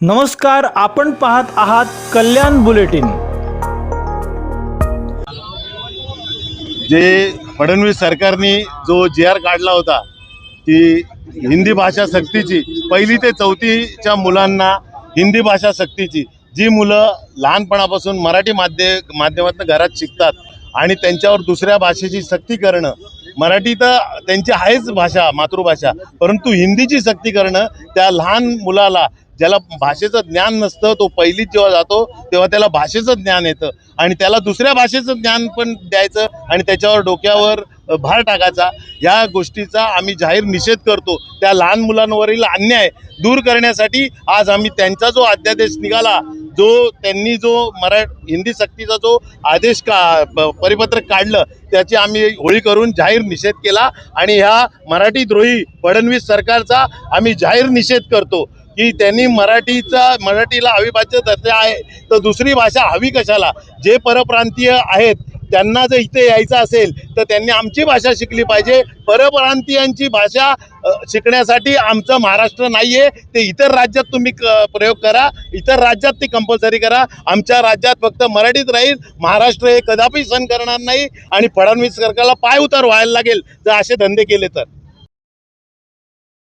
नमस्कार आपण पाहत आहात कल्याण बुलेटिन. जे फडणवीस सरकारने जो जी आर काढला होता ती हिंदी भाषा सक्तीची पहिली ते चौथीच्या मुलांना हिंदी भाषा सक्तीची जी मुलं लहानपणापासून मराठी माध्य माध्यमातून घरात शिकतात आणि त्यांच्यावर दुसऱ्या भाषेची सक्ती करणं मराठी तर त्यांची आहेच भाषा मातृभाषा परंतु हिंदीची सक्ती करणं त्या लहान मुलाला ज्याला भाषेचं ज्ञान नसतं तो पहिलीत जेव्हा जातो तेव्हा त्याला भाषेचं ज्ञान येतं. आणि त्याला दुसऱ्या भाषेचं ज्ञान पण द्यायचं आणि त्याच्यावर डोक्यावर भार टाकायचा. या गोष्टीचा आम्ही जाहीर निषेध करतो. त्या लहान मुलांवरील अन्याय दूर करण्यासाठी आज आम्ही त्यांचा जो अध्यादेश निघाला जो त्यांनी जो मरा हिंदी सक्तीचा जो आदेश का परिपत्रक काढलं त्याची आम्ही होळी करून जाहीर निषेध केला. आणि ह्या मराठी द्रोही फडणवीस सरकारचा आम्ही जाहीर निषेध करतो. की त्यांनी मराठीचा मराठीला अविभाज्य दर्जा आहे तर दुसरी भाषा हवी कशाला? जे परप्रांतीय आहेत त्यांना जर इथे यायचं असेल तर त्यांनी आमची भाषा शिकली पाहिजे. परप्रांतीयांची भाषा शिकण्यासाठी आमचं महाराष्ट्र नाही आहे ते इतर राज्यात तुम्ही प्रयोग करा. इतर राज्यात ती कंपल्सरी करा. आमच्या राज्यात फक्त मराठीत राहील. महाराष्ट्र हे कदापि सण करणार नाही आणि फडणवीस सरकारला पाय उतार व्हायला लागेल. जर असे धंदे केले तर.